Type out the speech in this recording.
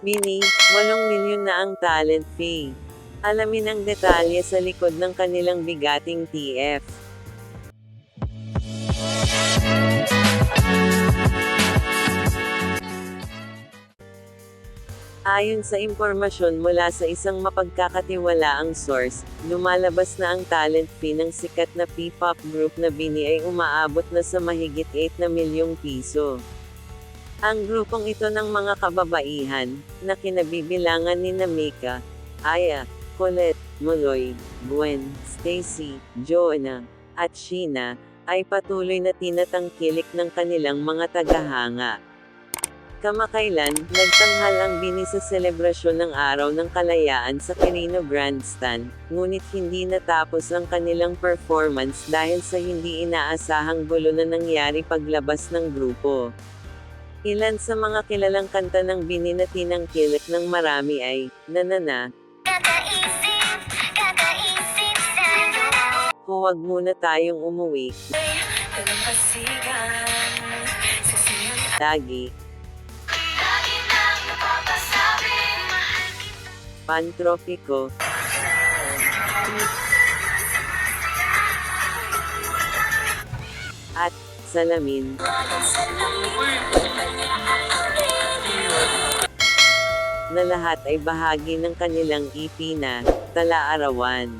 Mini, 8 milyon na ang talent fee. Alamin ang detalye sa likod ng kanilang bigating TF. Ayon sa impormasyon mula sa isang mapagkakatiwalaang source, lumalabas na ang talent fee ng sikat na P-pop group na Bini ay umaabot na sa mahigit 8 na milyong piso. Ang grupong ito ng mga kababaihan, na kinabibilangan ni Namika, Aya, Colette, Moloy, Gwen, Stacy, Joanna, at Sheena, ay patuloy na tinatangkilik ng kanilang mga tagahanga. Kamakailan, nagtanghal ang bini sa selebrasyon ng Araw ng Kalayaan sa Quirino Grandstand, ngunit hindi natapos ang kanilang performance dahil sa hindi inaasahang gulo na nangyari paglabas ng grupo. Ilan sa mga kilalang kanta ng bini na tinangkilik ng marami ay, Nanana, Kakaisip, kakaisip sa'yo Huwag muna tayong umuwi, Lagi, Lagi Pantropiko, at Salamin. na lahat ay bahagi ng kanilang EP na Tala-arawan.